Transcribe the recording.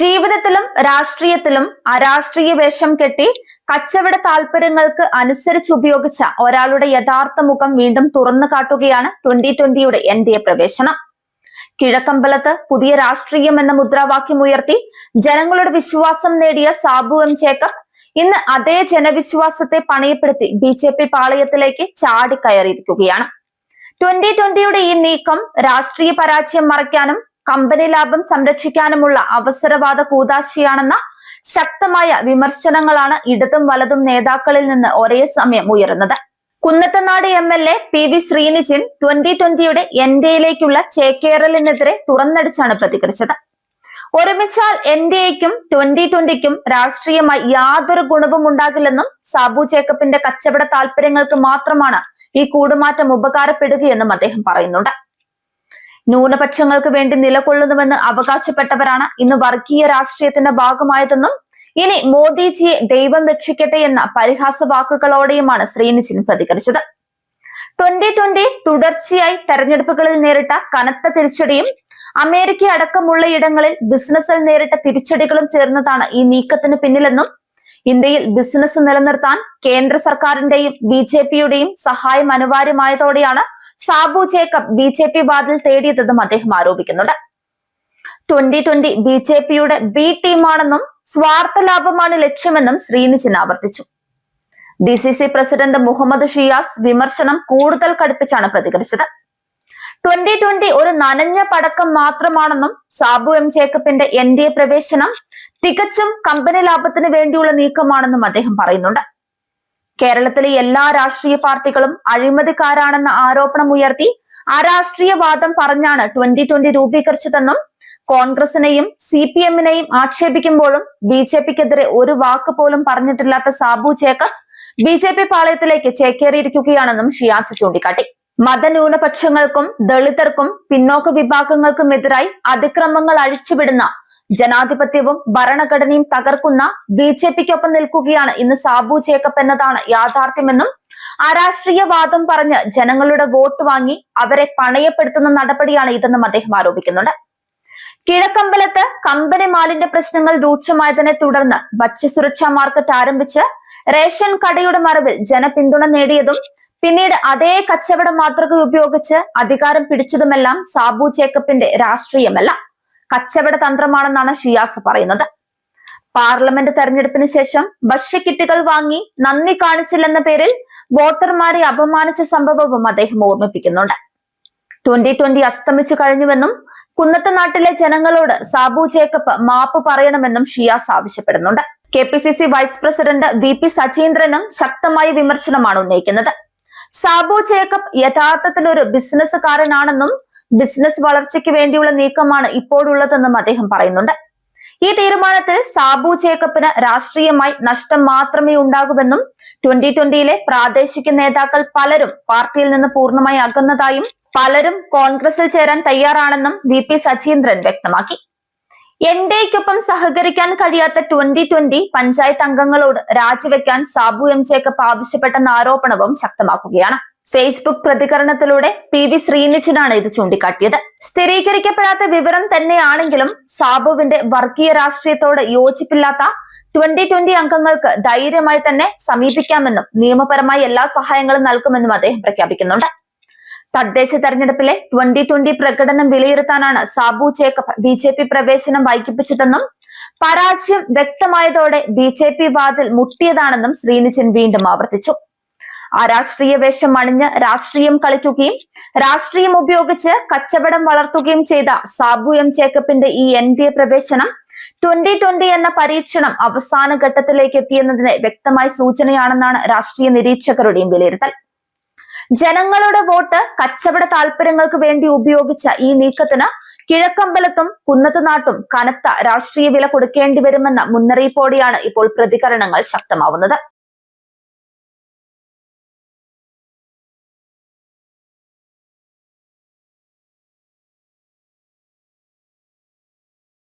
ജീവിതത്തിലും രാഷ്ട്രീയത്തിലും അരാഷ്ട്രീയ വേഷം കെട്ടി കച്ചവട താല്പര്യങ്ങൾക്ക് അനുസരിച്ച് ഉപയോഗിച്ച ഒരാളുടെ യഥാർത്ഥ മുഖം വീണ്ടും തുറന്നു കാട്ടുകയാണ് ട്വന്റി ട്വന്റിയുടെ എൻ ഡി എ പ്രവേശനം. കിഴക്കമ്പലത്ത് പുതിയ രാഷ്ട്രീയം എന്ന മുദ്രാവാക്യം ഉയർത്തി ജനങ്ങളുടെ വിശ്വാസം നേടിയ സാബു എം ജേക്കബ് ഇന്ന് അതേ ജനവിശ്വാസത്തെ പണയപ്പെടുത്തി ബി ജെ പി പാളയത്തിലേക്ക് ചാടിക്കയറിയിരിക്കുകയാണ്. ട്വന്റി ട്വന്റിയുടെ ഈ നീക്കം രാഷ്ട്രീയ പരാജയം മറയ്ക്കാനും കമ്പനി ലാഭം സംരക്ഷിക്കാനുമുള്ള അവസരവാദ കൂതാശിയാണെന്ന ശക്തമായ വിമർശനങ്ങളാണ് ഇടതും വലതും നേതാക്കളിൽ നിന്ന് ഒരേ സമയം ഉയരുന്നത്. Kunnathunad M L A P V Sreenijin twenty ട്വന്റിയുടെ N D എയിലേക്കുള്ള ചേക്കേറലിനെതിരെ തുറന്നടിച്ചാണ് പ്രതികരിച്ചത്. ഒരുമിച്ചാൽ എൻ ഡി എക്കും ട്വന്റി ട്വന്റിക്കും രാഷ്ട്രീയമായി യാതൊരു ഗുണവും ഉണ്ടാകില്ലെന്നും സാബു ജേക്കബിന്റെ കച്ചവട താല്പര്യങ്ങൾക്ക് മാത്രമാണ് ഈ കൂടുമാറ്റം ഉപകാരപ്പെടുകയെന്നും അദ്ദേഹം പറയുന്നുണ്ട്. ന്യൂനപക്ഷങ്ങൾക്ക് വേണ്ടി നിലകൊള്ളുന്നുവെന്ന് അവകാശപ്പെട്ടവരാണ് ഇന്ന് വർഗീയ രാഷ്ട്രീയത്തിന്റെ ഭാഗമായതെന്നും ഇനി മോദിജിയെ ദൈവം രക്ഷിക്കട്ടെ എന്ന പരിഹാസ വാക്കുകളോടെയുമാണ് ശ്രീനിജിൻ പ്രതികരിച്ചത്. ട്വന്റി ട്വന്റി തുടർച്ചയായി തെരഞ്ഞെടുപ്പുകളിൽ നേരിട്ട കനത്ത തിരിച്ചടിയും അമേരിക്ക അടക്കമുള്ള ഇടങ്ങളിൽ ബിസിനസ്സിൽ നേരിട്ട തിരിച്ചടികളും ചേർന്നതാണ് ഈ നീക്കത്തിന് പിന്നിലെന്നും ഇന്ത്യയിൽ ബിസിനസ് നിലനിർത്താൻ കേന്ദ്ര സർക്കാരിന്റെയും ബി ജെ പിയുടെയും സഹായം അനിവാര്യമായതോടെയാണ് Sabu Jacob B J P വാതിൽ തേടിയതെന്നും അദ്ദേഹം ആരോപിക്കുന്നുണ്ട്. ട്വന്റി ട്വന്റി ബി ജെ പിയുടെ ബി ടീമാണെന്നും സ്വാർത്ഥ ലാഭമാണ് ലക്ഷ്യമെന്നും ശ്രീനിജിൻ ആവർത്തിച്ചു. D C C president Muhammad Shiyas വിമർശനം കൂടുതൽ കടുപ്പിച്ചാണ് പ്രതികരിച്ചത്. ട്വന്റി ട്വന്റി ഒരു നനഞ്ഞ പടക്കം മാത്രമാണെന്നും സാബു എം ജേക്കബിന്റെ എൻ ഡി എ പ്രവേശനം തികച്ചും കമ്പനി ലാഭത്തിന് വേണ്ടിയുള്ള നീക്കമാണെന്നും അദ്ദേഹം പറയുന്നുണ്ട്. കേരളത്തിലെ എല്ലാ രാഷ്ട്രീയ പാർട്ടികളും അഴിമതിക്കാരാണെന്ന ആരോപണം ഉയർത്തി അരാഷ്ട്രീയവാദം പറഞ്ഞാണ് ട്വന്റി ട്വന്റി രൂപീകരിച്ചതെന്നും കോൺഗ്രസിനെയും സി പി എമ്മിനെയും ആക്ഷേപിക്കുമ്പോഴും ബി ജെ പിക്കെതിരെ ഒരു വാക്ക് പോലും പറഞ്ഞിട്ടില്ലാത്ത Sabu Jacob B J P പാളയത്തിലേക്ക് ചേക്കേറിയിരിക്കുകയാണെന്നും ഷിയാസ് ചൂണ്ടിക്കാട്ടി. മതന്യൂനപക്ഷങ്ങൾക്കും ദളിതർക്കും പിന്നോക്ക വിഭാഗങ്ങൾക്കും എതിരായി അതിക്രമങ്ങൾ അഴിച്ചുവിടുന്ന ജനാധിപത്യവും ഭരണഘടനയും തകർക്കുന്ന ബി ജെ പിക്കൊപ്പം നിൽക്കുകയാണ്. ഇന്ന് സാബു ജേക്കബ് എന്നതാണ് യാഥാർത്ഥ്യമെന്നും അരാഷ്ട്രീയവാദം പറഞ്ഞ് ജനങ്ങളുടെ വോട്ട് വാങ്ങി അവരെ പണയപ്പെടുത്തുന്ന നടപടിയാണ് ഇതെന്നും അദ്ദേഹം ആരോപിക്കുന്നുണ്ട്. കിഴക്കമ്പലത്ത് കമ്പനി മാലിന്റെ പ്രശ്നങ്ങൾ രൂക്ഷമായതിനെ തുടർന്ന് ഭക്ഷ്യസുരക്ഷാ മാർക്കറ്റ് ആരംഭിച്ച് റേഷൻ കടയുടെ മറവിൽ ജനപിന്തുണ നേടിയതും പിന്നീട് അതേ കച്ചവട മാതൃക ഉപയോഗിച്ച് അധികാരം പിടിച്ചതുമെല്ലാം സാബു ജേക്കബിന്റെ രാഷ്ട്രീയമല്ല. കച്ചവട തന്ത്രമാണെന്നാണ് ഷിയാസ് പറയുന്നത്. പാർലമെന്റ് തെരഞ്ഞെടുപ്പിന് ശേഷം ഭക്ഷ്യക്കിറ്റുകൾ വാങ്ങി നന്ദി കാണിച്ചില്ലെന്ന പേരിൽ വോട്ടർമാരെ അപമാനിച്ച സംഭവവും അദ്ദേഹം ഓർമ്മിപ്പിക്കുന്നുണ്ട്. ട്വന്റി ട്വന്റി അസ്തമിച്ചു കഴിഞ്ഞുവെന്നും കുന്നത്ത് നാട്ടിലെ ജനങ്ങളോട് സാബു ജേക്കബ് മാപ്പ് പറയണമെന്നും ഷിയാസ് ആവശ്യപ്പെടുന്നുണ്ട്. K P C C vice president V P സചീന്ദ്രനും ശക്തമായ വിമർശനമാണ് ഉന്നയിക്കുന്നത്. സാബു ജേക്കബ് യഥാർത്ഥത്തിൽ ഒരു ബിസിനസ്സുകാരനാണെന്നും ബിസിനസ് വളർച്ചയ്ക്ക് വേണ്ടിയുള്ള നീക്കമാണ് ഇപ്പോഴുള്ളതെന്നും അദ്ദേഹം പറയുന്നുണ്ട്. ഈ തീരുമാനത്തിൽ സാബു ജേക്കബിന് രാഷ്ട്രീയമായി നഷ്ടം മാത്രമേ ഉണ്ടാകുമെന്നും ട്വന്റി ട്വന്റിയിലെ പ്രാദേശിക നേതാക്കൾ പലരും പാർട്ടിയിൽ നിന്ന് പൂർണമായി അകന്നതായും പലരും കോൺഗ്രസിൽ ചേരാൻ തയ്യാറാണെന്നും വി പി സജീന്ദ്രൻ വ്യക്തമാക്കി. എൻ ഡി എക്കൊപ്പം സഹകരിക്കാൻ കഴിയാത്ത ട്വന്റി ട്വന്റി പഞ്ചായത്ത് അംഗങ്ങളോട് രാജിവെക്കാൻ സാബു എം ജേക്കബ് ആവശ്യപ്പെട്ടെന്ന ആരോപണവും ശക്തമാക്കുകയാണ്. ഫേസ്ബുക്ക് പ്രതികരണത്തിലൂടെ പി വി ശ്രീനിച്ചിനാണ് ഇത് ചൂണ്ടിക്കാട്ടിയത്. സ്ഥിരീകരിക്കപ്പെടാത്ത വിവരം തന്നെയാണെങ്കിലും സാബുവിന്റെ വർഗീയ രാഷ്ട്രീയത്തോട് യോജിപ്പില്ലാത്ത ട്വന്റി ട്വന്റി അംഗങ്ങൾക്ക് ധൈര്യമായി തന്നെ സമീപിക്കാമെന്നും നിയമപരമായി എല്ലാ സഹായങ്ങളും നൽകുമെന്നും അദ്ദേഹം പ്രഖ്യാപിക്കുന്നുണ്ട്. തദ്ദേശ തെരഞ്ഞെടുപ്പിലെ ട്വന്റി ട്വന്റി പ്രകടനം വിലയിരുത്താനാണ് Sabu Jacob B J P പ്രവേശനം വൈകിപ്പിച്ചതെന്നും പരാജയം വ്യക്തമായതോടെ ബി ജെ പി വാതിൽ മുട്ടിയതാണെന്നും ശ്രീനിച്ചൻ വീണ്ടും ആവർത്തിച്ചു. അരാഷ്ട്രീയ വേഷം അണിഞ്ഞ് രാഷ്ട്രീയം കളിക്കുകയും രാഷ്ട്രീയം ഉപയോഗിച്ച് കച്ചവടം വളർത്തുകയും ചെയ്ത സാബു എം ജേക്കബിന്റെ ഈ എൻ ഡി എ പ്രവേശനം ട്വന്റി ട്വന്റി എന്ന പരീക്ഷണം അവസാന ഘട്ടത്തിലേക്ക് എത്തിയെന്നതിന് വ്യക്തമായ സൂചനയാണെന്നാണ് രാഷ്ട്രീയ നിരീക്ഷകരുടെയും വിലയിരുത്തൽ. ജനങ്ങളുടെ വോട്ട് കച്ചവട താല്പര്യങ്ങൾക്ക് വേണ്ടി ഉപയോഗിച്ച ഈ നീക്കത്തിന് കിഴക്കമ്പലത്തും കുന്നത്തുനാട്ടും കനത്ത രാഷ്ട്രീയ വില കൊടുക്കേണ്ടി വരുമെന്ന മുന്നറിയിപ്പോടെയാണ് ഇപ്പോൾ പ്രതികരണങ്ങൾ ശക്തമാവുന്നത്.